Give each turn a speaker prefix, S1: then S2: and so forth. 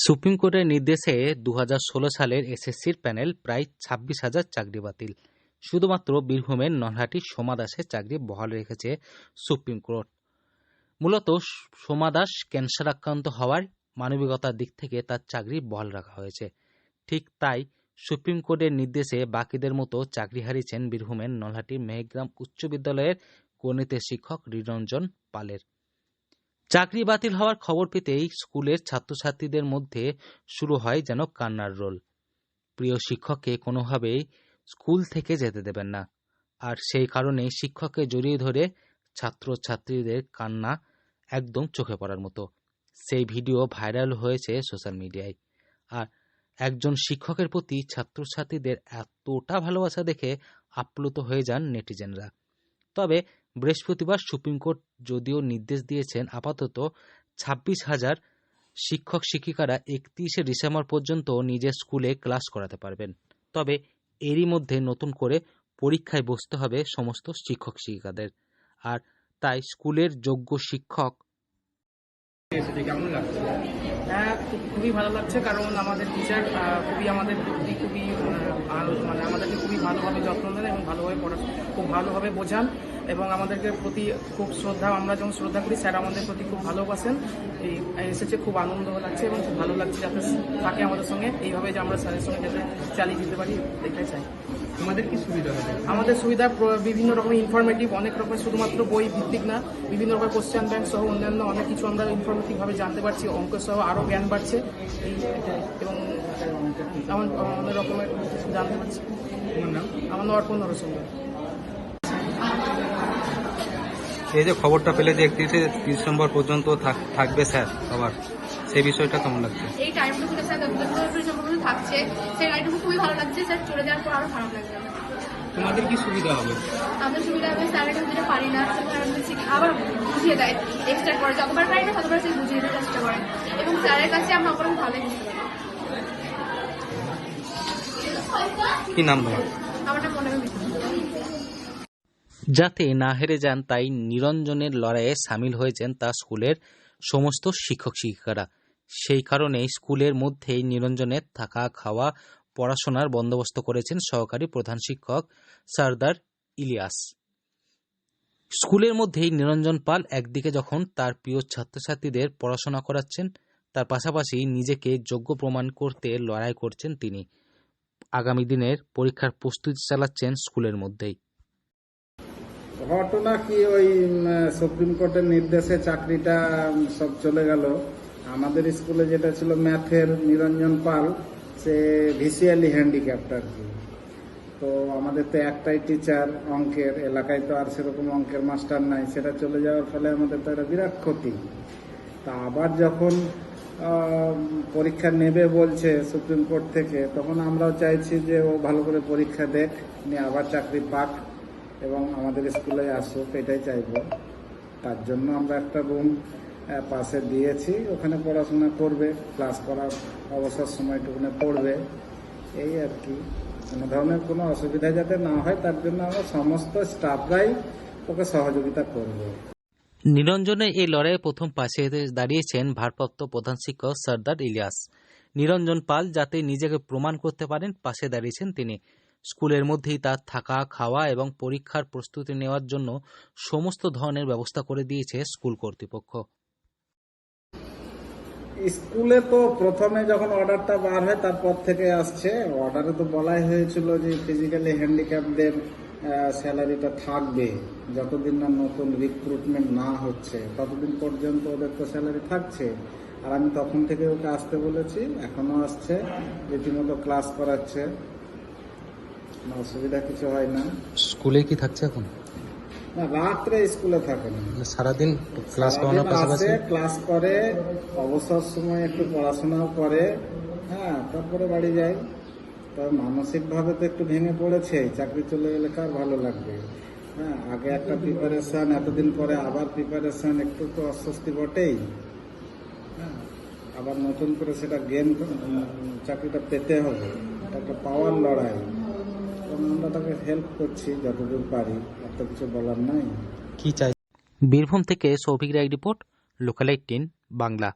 S1: Supreme কোর্টের নির্দেশে দু হাজার ষোলো সালের এসএসসির প্যানেল প্রায় ছাব্বিশ হাজার চাকরি বাতিল। শুধুমাত্র বীরভূমের নলহাটি সোমা দাসের চাকরি বহাল রেখেছে সুপ্রিম কোর্ট। মূলত সোমা দাস ক্যান্সার আক্রান্ত হওয়ার মানবিকতার দিক থেকে তার চাকরি বহাল রাখা হয়েছে। ঠিক তাই সুপ্রিম কোর্টের নির্দেশে বাকিদের মতো চাকরি হারিয়েছেন বীরভূমের নলহাটি মেহগ্রাম উচ্চ বিদ্যালয়ের গণিতের শিক্ষক নিরঞ্জন পালের। চাকরি বাতিল হওয়ার খবর পেতেই স্কুলের ছাত্রছাত্রীদের মধ্যে শুরু হয় যেন কান্নার রোল। প্রিয় শিক্ষককে কোনোভাবেই স্কুল থেকে যেতে দেবেন না। আর সেই কারণেই শিক্ষককে জড়িয়ে ধরে ছাত্রছাত্রীদের কান্না একদম চোখে পড়ার মতো। সেই ভিডিও ভাইরাল হয়েছে সোশ্যাল মিডিয়ায়। আর একজন শিক্ষকের প্রতি ছাত্রছাত্রীদের এতটা ভালোবাসা দেখে আপ্লুত হয়ে যান নেটিজেনরা। তবে বৃহস্পতিবার সুপ্রিম কোর্ট যদিও নির্দেশ দিয়েছেন, আপাতত ছাব্বিশ হাজার শিক্ষক শিক্ষিকারা একত্রিশে ডিসেম্বর পর্যন্ত নিজের স্কুলে ক্লাস করাতে পারবেন। তবে এরই মধ্যে নতুন করে পরীক্ষায় বসতে হবে সমস্ত শিক্ষক শিক্ষিকাদের। আর তাই স্কুলের যোগ্য শিক্ষক
S2: হ্যাঁ খুবই ভালো লাগছে কারণ আমাদের টিচার খুবই আমাদের প্রতি খুবই মানে আমাদেরকে খুবই ভালোভাবে যত্ন নেন এবং ভালোভাবে পড়াশোনা খুব ভালোভাবে বোঝান। এবং আমাদেরকে প্রতি খুব শ্রদ্ধা আমরা যেমন শ্রদ্ধা করি স্যার আমাদের প্রতি খুব ভালোবাসেন। এই এসেছে খুব আনন্দ লাগছে এবং খুব ভালো লাগছে যাতে থাকে আমাদের সঙ্গে। এইভাবে যে আমরা স্যারের সঙ্গে যাতে চালিয়ে যেতে পারি দেখতে চাই।
S3: আমাদের কি সুবিধা হবে?
S2: আমাদের সুবিধা বিভিন্ন রকমের ইনফরমেটিভ অনেক রকমের শুধুমাত্র বই ভিত্তিক না বিভিন্ন রকমের কোশ্চেন ব্যাংক সহ অন্যান্য অনেক কিছু আমরা ইনফরমেটিভ ভাবে জানতে পারছি অঙ্ক সহ আরও জ্ঞান বাড়ছে। এই এবং এমন অনেক রকমের জানতে পারছি।
S3: তোমার নাম?
S2: আমার অর্পণ নরসিংহ।
S4: এই যে খবরটা পেলে যে একত্রিশে ডিসেম্বর পর্যন্ত থাক- থাকবে স্যার আবার সেই বিষয়টা কেমন লাগছে?
S5: এই স্যার থাকছে সেই টাইমটুকু খুবই ভালো লাগছে। স্যার চলে যাওয়ার পর আরও খারাপ লাগছে।
S3: তোমাদের কি সুবিধা হবে?
S5: আমাদের সুবিধা হবে যেটা পারি না স্যার আবার বুঝিয়ে দেয় এক্সট্রা করে। যতবার পারি না ততবার সে বুঝিয়ে দেওয়ার চেষ্টা করেন এবং স্যারের কাছে আমরা অপরাধ
S4: কি নাম তোমার?
S5: আমার নাম মনে
S1: যাতে না হেরে যান, তাই নিরঞ্জনের লড়াইয়ে সামিল হয়েছেন তার স্কুলের সমস্ত শিক্ষক শিক্ষিকারা। সেই কারণেই স্কুলের মধ্যেই নিরঞ্জনের থাকা খাওয়া পড়াশোনার বন্দোবস্ত করেছেন সহকারী প্রধান শিক্ষক সর্দার ইলিয়াস। স্কুলের মধ্যেই নিরঞ্জন পাল একদিকে যখন তার প্রিয় ছাত্রছাত্রীদের পড়াশোনা করাচ্ছেন, তার পাশাপাশি নিজেকে যোগ্য প্রমাণ করতে লড়াই করছেন তিনি। আগামী দিনের পরীক্ষার প্রস্তুতি চালাচ্ছেন স্কুলের মধ্যেই।
S6: ঘটনা কি ওই সুপ্রিম কোর্টের নির্দেশে চাকরিটা সব চলে গেল। আমাদের স্কুলে যেটা ছিল ম্যাথের নিরঞ্জন পাল, সে ভিসুয়ালি হ্যান্ডিক্যাপ্ট আর কি। তো আমাদের তো একটাই টিচার অঙ্কের, এলাকায় তো আর সেরকম অঙ্কের মাস্টার নাই। সেটা চলে যাওয়ার ফলে আমাদের তো একটা বিরাট ক্ষতি। তা আবার যখন পরীক্ষা নেবে বলছে সুপ্রিম কোর্ট থেকে, তখন আমরাও চাইছি যে ও ভালো করে পরীক্ষা দেখ, নিয়ে আবার চাকরি পাক। এবং আমাদের স্কুলে আসুক এটাই চাইব। তার জন্য আমরা একটা রুম পাশে দিয়েছি। ওখানে পড়াশোনা করবে ক্লাস করার অবসর সময়টুকুনে পড়বে। এই আর কি। কোনো ধরনের কোনো অসুবিধা যাতে না হয়, তার জন্য আমরা সমস্ত স্টাফরাই ওকে সহযোগিতা করব।
S1: নিরঞ্জনে এই লড়াইয়ে প্রথম পাশে দাঁড়িয়েছেন ভারপ্রাপ্ত প্রধান শিক্ষক সর্দার ইলিয়াস। নিরঞ্জন পাল যাতে নিজেকে প্রমাণ করতে পারেন, পাশে দাঁড়িয়েছেন তিনি। স্কুলের মধ্যেই তার থাকা, খাওয়া এবং পরীক্ষার প্রস্তুতি নেওয়ার জন্য সমস্ত ধরনের ব্যবস্থা করে দিয়েছে স্কুল কর্তৃপক্ষ।
S6: স্কুলে তো প্রথমে যখন অর্ডারটা বার হয়, তারপর থেকে আসছে। অর্ডারে তো বলাই হয়েছিল যে ফিজিক্যালি হ্যান্ডিক্যাপদের স্যালারিটা থাকবে। যতদিন না নতুন রিক্রুটমেন্ট না হচ্ছে, ততদিন পর্যন্ত ওদের তো স্যালারি থাকছে। আর আমি তখন থেকে ওকে আসতে বলেছি, এখনও আসছে, রীতিমতো ক্লাস করাচ্ছে। অসুবিধা কিছু হয় না।
S4: স্কুলে কি থাকছে এখন?
S6: না রাত্রে স্কুলে থাকে না।
S4: সারাদিন ক্লাস করানোর পাশাপাশি?
S6: ক্লাস করে অবসর সময় একটু পড়াশোনাও করে হ্যাঁ তারপরে বাড়ি যায়। তবে মানসিক ভাবে তো একটু ভেঙে পড়েছে চাকরি চলে গেলে কার ভালো লাগবে। হ্যাঁ আগে একটা প্রিপারেশন এতদিন পরে আবার প্রিপারেশন একটু তো অস্বস্তি বটেই। হ্যাঁ আবার নতুন করে সেটা গেম চাকরিটা পেতে হবে। একটা পাওয়ার লড়াই। আমরা তাকে হেল্প করছি যতদূর পারি এত কিছু বলার নাই।
S4: কি চাই?
S1: বীরভূম থেকে Souvik Roy report local eighteen Bangla.